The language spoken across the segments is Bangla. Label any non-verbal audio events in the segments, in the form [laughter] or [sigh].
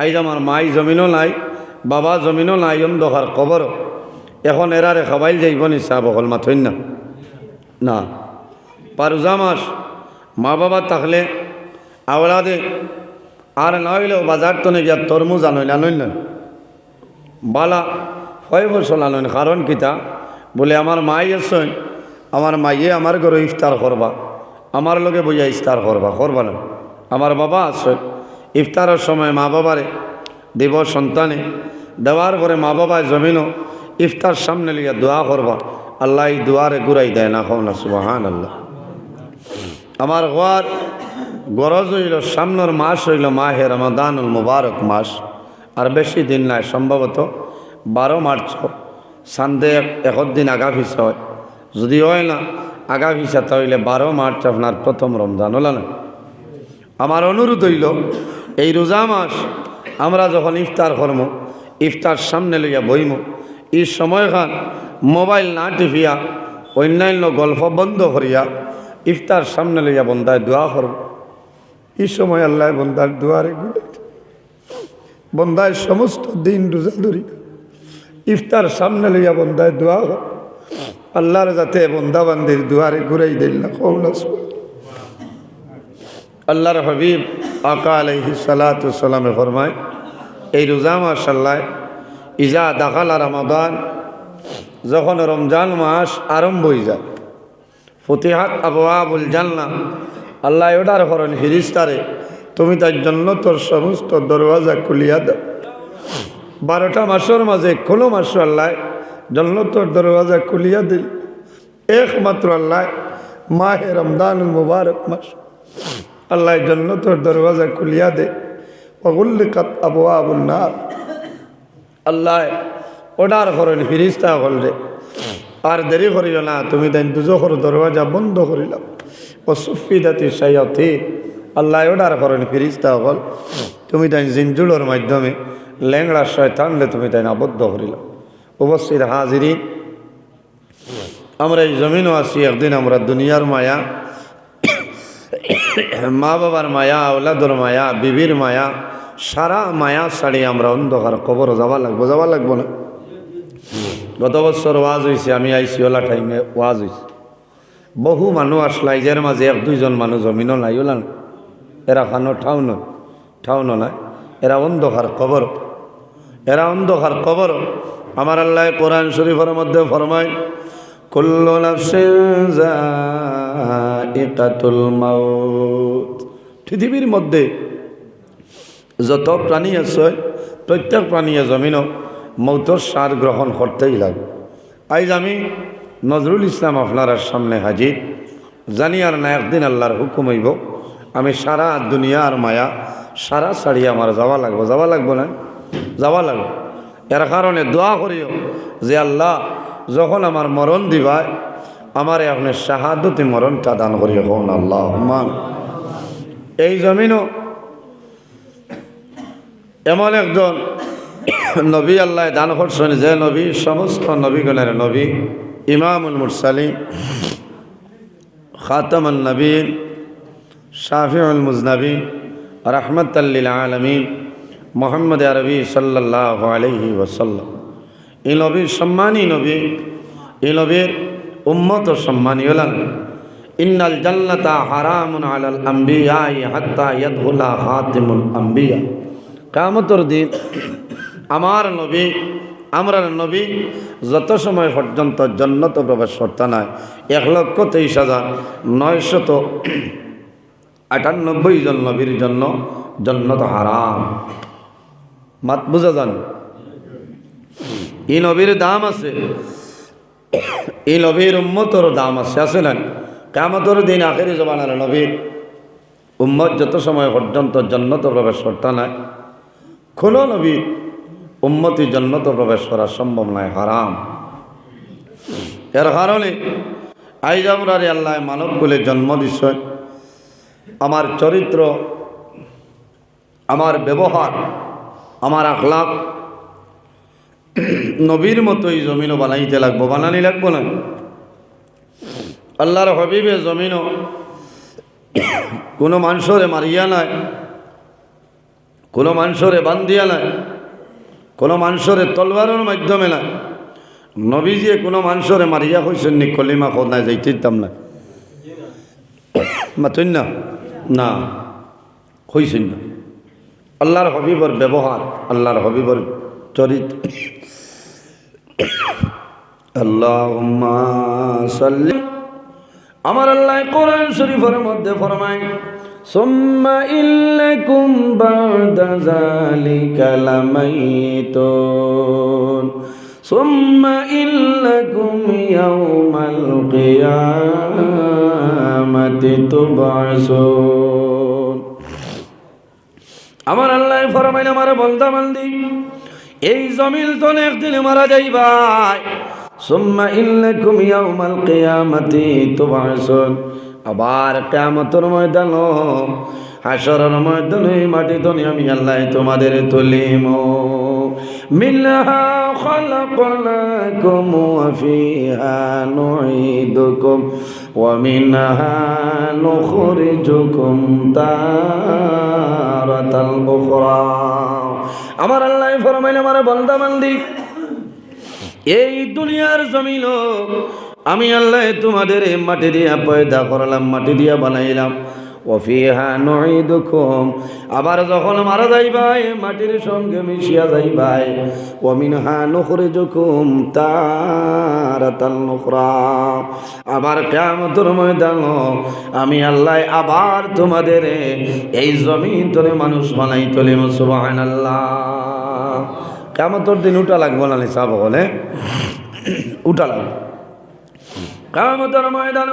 আইজ আমার মাই জমিনও নাই, বাবা জমিনও নাই, অন্ধকার কবর। এখন এরারে খাবাইল যাইব নি চাহ বকল মাথইন না। না। পারুজা মাস মা বাবা থাকলে আওলাদে আর না হইলেও বাজার তো গিয়া তরমুজ আনইল আনইল বালা কয় বছর আনইন কারণ কিতা? বলে আমার মাই আছেন আমার মাইয়ে আমার ঘরে ইফতার করবা আমার লগে বইয়া ইফতার করবা করবা না। আমার বাবা আছে ইফতারের সময় মা বাবারে দিব সন্তানে, দেওয়ার পরে মা বাবায় জমিনও ইফতার সামনে লিয়া দোয়া করবা। আল্লাহ এই দুয়ারে ঘুরাই দেয় না খাও না সুবাহান আল্লাহ আমার ঘর গরজ হইল, সামনের মাস হইল মাহে রমাদানুল মুবারক মাস, আর বেশি দিন নাই, সম্ভবত বারো মার্চ সান্দে দিন আগা ফিসা হয়। যদি হয় না আগা ফিসা তাহলে বারো মার্চ আপনার প্রথম রমজান হলো না। আমার অনুরোধ হইল এই রোজা মাস আমরা যখন ইফতার করম, ইফতার সামনে লইয়া বইম, এই সময়খান মোবাইল না টিপিয়া, অন্যান্য গল্প বন্ধ করিয়া ইফতার সামনে লইয়া বন্দায় দোয়া করব এই সময় আল্লাহ বন্দার দুয়ারে ঘুরে বন্দায় সমস্ত দিন রোজা ধরি ইফতার সামনে লইয়া বন্দায় দোয়া কর আল্লাহর যাতে বন্দাবান্দির দুয়ারে ঘুরাই দিল না কৌলা আল্লাহর হাবিব আকা আলহি সালাতামে ফরমায়, এই রোজা মাসাল্লাহ ইজা দাখালা রমাদান, যখন রমজান মাস আরম্ভ হয়ে যায়, ফতিহাত আবুল জানলা আল্লাহ ওটার করেন ফিরিস্তারে তুমি তার জন্য তোর সমস্ত দরওয়াজা খুলিয়া দাও। বারোটা মাসের মাঝে কোনো মাস আল্লাহ জন্য তোর দরওয়াজা খুলিয়া দিল। একমাত্র আল্লাহ, মাহে রমদান মুবারক মাস আল্লাহ জন্য তোর দরওয়াজা খুলিয়া দে। অগুল্লিকাত আবু আবুন্নার আল্লাহ ওডার করেন ফিরিস্তা হল রে আর দেরি করিল না, তুমি তাই দুজোখর দরওয়াজা বন্ধ করিলাম। ও সুফিদাতি সাইয়তি আল্লাহ ওডার করেন ফিরিস্তা হল তুমি তাই জিনজুলোর মাধ্যমে ল্যাংড়া শয়তানলে তুমি তাই আবদ্ধ করিলাম। উপস্থিত হাজিরি আমরা এই জমিনও আছি, একদিন আমরা দুনিয়ার মায়া মা বাবার মায়া, ওলাদর মায়া, বিবির মায়া, সারা মায়া ছাড়ি আমরা অন্ধকার কবর যাওয়া লাগবো যাওয়া লাগবো না। গত বছর ওয়াজ হয়েছে আমি আইসি ওলা টাইমে ওয়াজ হয়েছে বহু মানুষ আসলা ইজের মাঝে এক, দুইজন মানুষ জমিনও নাই, ওলা এরা খানো নয় ঠাও নাই। এরা অন্ধকার কবর। এরা অন্ধকার কবর। আমার আল্লাহ কোরআন শরীফের মধ্যে ফরমায় কুল্লু নাফসিন যায়িকাতুল মাউত পৃথিবীর মধ্যে যত প্রাণী আছে, প্রত্যেক প্রাণীয়ে জমিনও মৌতর সার গ্রহণ করতেই লাগে। আজ আমি নজরুল ইসলাম আপনার সামনে হাজির। জানি আর না একদিন আল্লাহর হুকুম হইব। আমি সারা দুনিয়ার মায়া, সারা ছাড়ি আমার যাওয়া লাগবো। যাওয়া লাগবো না? যাওয়া লাগবে। এর কারণে দোয়া করিও যে আল্লাহ যখন আমার মরণ দিবায় আমার আপনি শাহাদতি মরণটা দান করিও হন আল্লাহ এই জমিনও এমন একজন নবী আল্লাহ দান করছেন, যে নবী, সমস্ত নবীগণের নবী, ইমামুল মুরসালিম খাতামুল নবীন, শাফিউল মুজনবী রহমতাল্লিল আলমিন, মোহাম্মদ আরবি সাল্লাহ আলহি ওসাল্লাম এই নবীর সম্মানী নবী। এই নবীর উম্মত সম্মানী হলেন। ইন্নাল জান্নাতা হারামুন আলাল আম্বিয়াই হাত্তা ইয়াদহুলা হাতিমুল আম্বিয়া। কামতর দিন আমার নবী আমরা নবী যত সময় পর্যন্ত জন্নত প্রবেশ করতে নাই, এক লক্ষ তেইশ হাজার নয়শত আটানব্বই জন নবীর জন্য জন্নত হারাম। মাত বুঝা যান? এই নবীর দাম আছে। এই নবীর উম্মতর দাম আছে আছে না? কামতর দিন আখেরি জমানার নবীর উম্মত যত সময় পর্যন্ত জন্নত প্রবেশ করতে নাই কোনো নবীর উম্মতি জন্নত প্রবেশ করা সম্ভব নয়, হারাম। এর কারণে আইজ আল্লাহ মানব বলে জন্ম দিছে। আমার চরিত্র, আমার ব্যবহার, আমার আখলাপ [clears throat] নবীর মতোই জমিনও বানাইতে লাগবো, বানানি লাগবো না? আল্লাহর হবিবে জমিনও [clears throat] কোনো মানুষরে মারিয়া নাই, কোনো মানুষরে বান্ধিয়া নাই, কোনো মানুষরে তলবারের মাধ্যমে না নবীজিয়ে কোনো মানুষরে মারিয়া হয়েছেন নি, কলিমা খোদায় যাইতে দিতাম না মাতুন না? না হয়েছেন না। আল্লাহর হবিবর ব্যবহার, আল্লাহর হবিবর চরিত্র আল্লাহ সাল্লি। আমার আল্লাহ কোরআন শরীফের মধ্যে ফরমায়, সুম্মা ইল্লাকুম বাদা যালিকা লামাইতুন। সুম্মা ইল্লাকুম ইয়াউমাল কিয়ামাতি তুবআসুন। আমার আল্লাহ ফরমাইন আমার বন্দা বান্দি এই জমিল তো একদিন মারা যাইবাই। সুম্মা ইল্লাকুম ইয়াউমাল কিয়ামাতি আবার কিয়ামতের ময়দান হাসরের ময়দান মাটি তো আমি আল্লাহ তোমাদের তুলিম। আমার আল্লাহ ফরমাইল আমার বান্দা বান্দি এই দুনিয়ার জমিন আমি আল্লাহ তোমাদের মাটি দিয়া পয়দা করলাম, মাটি দিয়া বানাইলাম। ওফিহা নুঈদুকুম। আবার যখন মারা যাইবাই মাটির সঙ্গে মিশিয়া যাইবাই ওমিনহা নুখরিজুকুম তারাতাল নুখরা। আবার কিয়ামতের ময়দান আমি আল্লাহ আবার তোমাদের এই জমিন তোরে মানুষ বানাই তোলিম, সুবহানাল্লাহ। কিয়ামতের দিন উঠা লাগবো না নিসাব বলে উঠা লাগবে। কামতর ময়দান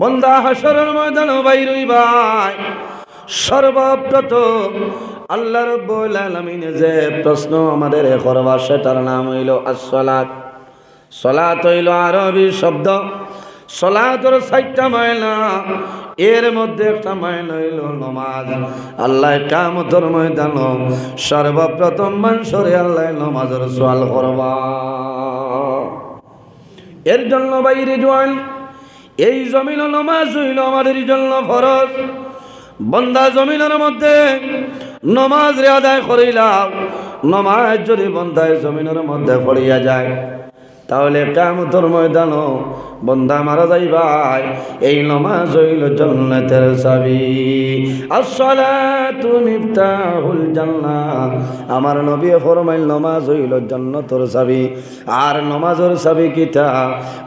বন্দা হাসরের ময়দান বাইরই ভাই সর্বপ্রথম আল্লাহ রব্বুল আলামিনে যে প্রশ্ন আমাদের করবা সেটার নাম হইল আসসালাত। সলাত হইল আরবি শব্দ। সলাতর সাইটটা মায়না এর মধ্যে একটা মায়না হইল নমাজ। আল্লাহ কামতর ময়দান। সর্বপ্রথম মানুষরে আল্লাহ নমাজের সোয়াল করবা। এর জন্য বাইরে জোয়ান, এই জমিন নমাজ হইল আমাদের জন্য ফরজ। বন্দা জমিনের মধ্যে নমাজ রে আদায় করিলাম। নমাজ যদি বন্দায় জমিনের মধ্যে পড়িয়া যায়। তাহলে কামতর ময়দান বন্দা মারা যাইবাই। এই নমাজ হইল জন্নতের চাবি। আসসালাতু মিফতাহুল জান্নাহ। আমার নবী ফরমাইল, নমাজ হইল জন্নতর চাবি। আর নমাজের চাবি কিটা?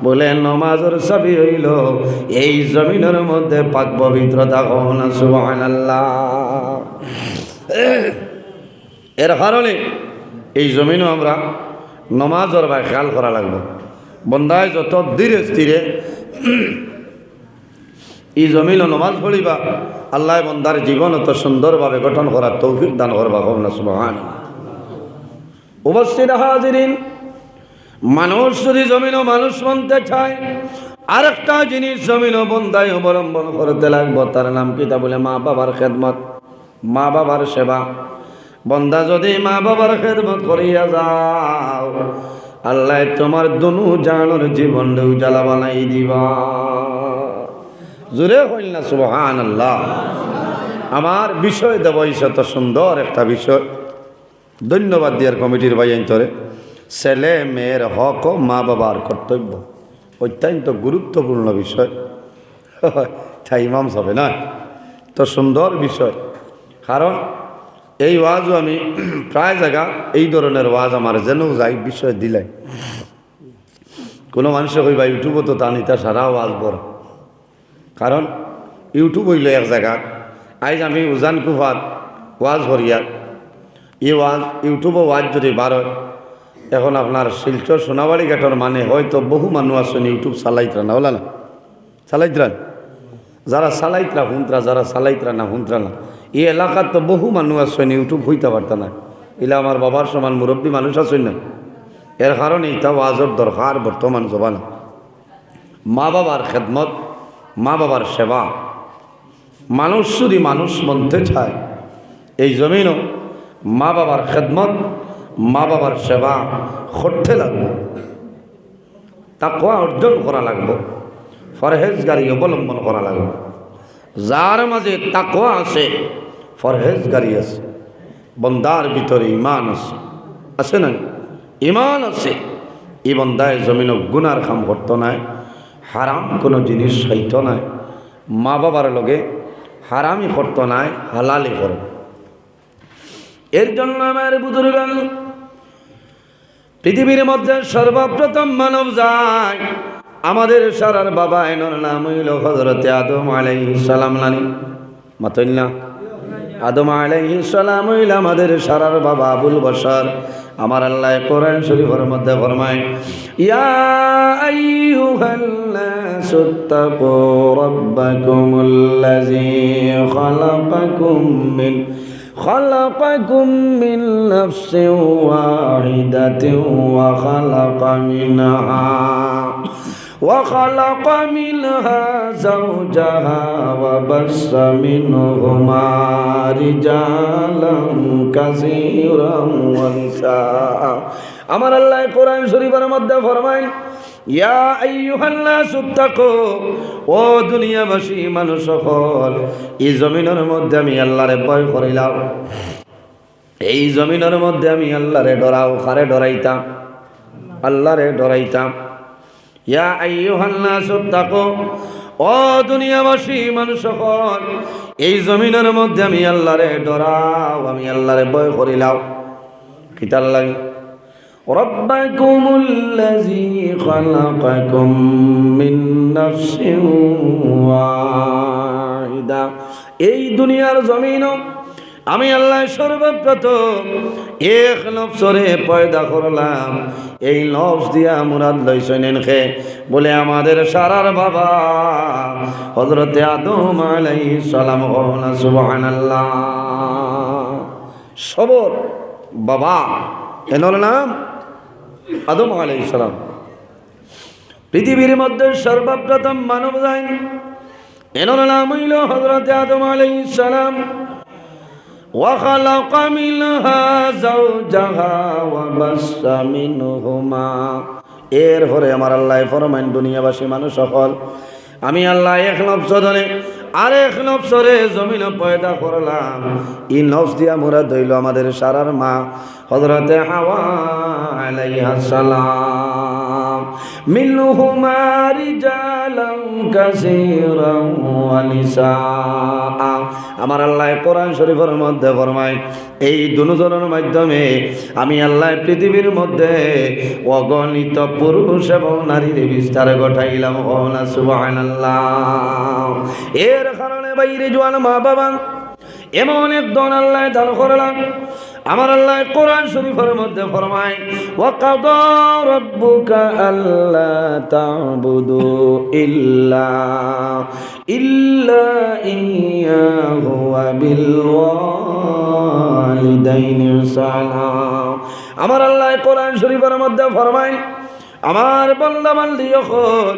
বলে, নমাজের চাবি হইল এই জমিনের মধ্যে পাক পবিত্রতা হন সুবহানাল্লাহ। এর কারণে এই জমিনও আমরা নমাজর বা খেয়াল করা লাগবে। বন্দায় যত ধীরে স্থিরে এই জমিন নমাজ পড়িবা আল্লাহ বন্দার জীবন অত সুন্দরভাবে গঠন করার তৌফিক দান করবা কমনা সুবহান উপস্থিত হাজিরিন মানুষ যদি জমিনও মানুষ মানতে চায় আরেকটা জিনিস জমিনও বন্দায় অবলম্বন করতে লাগবো তার নাম কি তা বলে মা বাবার খেদমত মা বাবার সেবা। বন্দা যদি মা বাবার খেদমত করিয়া যাও, আল্লাহ তোমার দুনু জানোর জীবন উজালা বানাই দিবা। জোরে হইল না সুবহান আল্লাহ আমার বিষয় দেব তো সুন্দর একটা বিষয়। ধন্যবাদ দিয়ার কমিটির বাইন্তরে ছেলে মেয়ের হক ও মা বাবার কর্তব্য, অত্যন্ত গুরুত্বপূর্ণ বিষয়। [laughs] তাই ইমাম সবে না? তো সুন্দর বিষয়। কারণ এই ওয়াজও আমি প্রায় জায়গা এই ধরনের ওয়াজ আমার যেন যাই বিষয় দিলাই। কোনো মানুষে কইবা, ইউটিউবও তো তা নিতা সারা ওয়াজ বড় কারণ ইউটিউব হইল এক জায়গা। আইজ আমি উজান কুফাত ওয়াজ হরিয়া এই ওয়াজ, ইউটিউবও ওয়াজ যদি বার হয়, এখন আপনার শিলচর সোনাবাড়ি ঘাটর মানে হয়তো বহু মানুষ আছেন ইউটিউব চালাইতরা না বলা না চালাইতরা যারা চালাইতরা হুন্তরা, যারা চালাইতরা না হুন্তরা না? এই এলাকার তো বহু মানুষ আছেন ইউটিউব হইতে পারত না। এলা আমার বাবার সমান মুরব্বী মানুষ আছেন না। এর কারণে এটা ওয়াজর দরকার বর্তমান জবানা মা বাবার খেদমত, মা বাবার সেবা। মানুষ যদি মানুষ মনতে চায়, এই জমিনও মা বাবার খেদমত, মা বাবার সেবা করতে লাগবে। তাকওয়া অর্জন করা লাগবে। ফরহেজগারি অবলম্বন করা লাগবে। যার মাঝে তাকওয়া আছে ফরহেজগারি আছে, বন্দার ভিতরে ইমান আছে। আছে না? ইমান আছে। এই বন্দায় জমিন গুনার কাম করতো নাই, হারাম কোনো জিনিস সইত নাই। মা বাবার লগে হারামি করতো নাই হালালি করো এর জন্য আমার বুজুর্গান, পৃথিবীর মধ্যে সর্বপ্রথম মানব যায় আমাদের সারার বাবা, এনর নাম হইল হজরতে আদম আলাই সালাম নানি। মাতন্না আদম আলাইহিস সালাম হইল আমাদের সারার বাবা আবুল বশর আমার আল্লাহ কোরআন শরীফের মধ্যে ফরমায় ইয়া আইয়ুহান নাসু তাকু রাব্বাকুমুল্লাযী খালাকাকুম মিন خلقكم من نفس واحدة وخلق منها وخلق منها زوجها وبس منهما رجالا كثيرا ونساء আমার আল্লাহ কোরআন শরীফের মধ্যে ফরমায় ইয়া আইয়ুহান্নাস তাকু ও দুনিয়াবাসী মানুষ সকল এই জমিনের মধ্যে আমি আল্লাহরে ভয় করিলাম এই জমিনের মধ্যে আমি আল্লাহরে ডরাও কারে ডরাইতাম আল্লাহরে ডরাইতাম ইয়া আইয়ুহান্নাস তাকু ও দুনিয়াবাসী মানুষ সকল এই জমিনের মধ্যে আমি আল্লাহরে ডরাও আমি আল্লাহরে ভয় করিলাম কিতার লাগে ربكم الذي خلقكم من نفس واحدة এই দুনিয়ার জমিন আমি আল্লাহ সর্বপ্রথম এক নফসরে পয়দা করলাম। এই নফস দিয়া মুরাদ লইছেন খে। বলে, আমাদের সারার বাবা হজরতে আদম আলাইহিস সালাম সুবহানাল্লাহ। সবর, বাবা এনর নাম আদম আলাই সালাম। পৃথিবীর মধ্যে সর্বপ্রথম মানব যাই এনর নাম হইল হজরত আদম আলাই সালাম। وخلق منها زوجها وبث منهما এর পরে আমার আল্লাহ ফরমাইন দুনিয়াবাসী মানুষ সকল আমি আল্লাহ এক নবস ধরে আর এক নবসরে জমিন পয়দা করলাম ই নবস দিয়া মোরা দইল আমাদের সারার মা হজরতে হাওয়া আলাইহাস সালাম মিনহুমা রিজালান আমার আল্লাহ কোরআন শরীফের মধ্যে ফরমায়, এই দুজনের মাধ্যমে আমি আল্লাহ পৃথিবীর মধ্যে অগণিত পুরুষ এবং নারীর বিস্তার ঘটাইলাম। এর কারণে বাইরে জোয়ান মা বাবা এমন একজন আল্লাহ দান করলাম আমার আল্লাহ কোরআন শরীফের মধ্যে তা'বুদু ইল্লা ইল্লা আমার আল্লাহ কোরআন শরীফের মধ্যে ফরমায়, আমার বন্দামান দিয়খন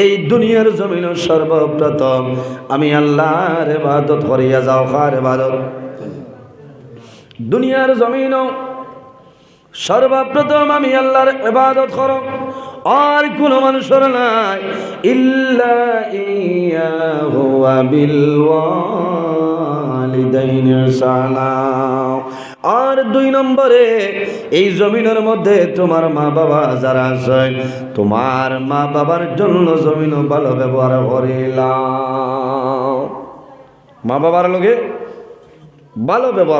এই দুনিয়ার জমিন সর্বপ্রথম আমি আল্লাহর ইবাদত করিয়া যাও, কার ইবাদত? দুনিয়ার জমিন সর্বপ্রথম আমি আল্লাহর ইবাদত করো। আর কোন মানুষের নাই। সালাম আর দুই নম্বরে, এই জমিনের মধ্যে তোমার মা বাবা যারা আছে, তোমার মা বাবার জন্য জমিন ভালো ব্যবহার করিলাম। মা বাবার লগে ভালো ব্যবহার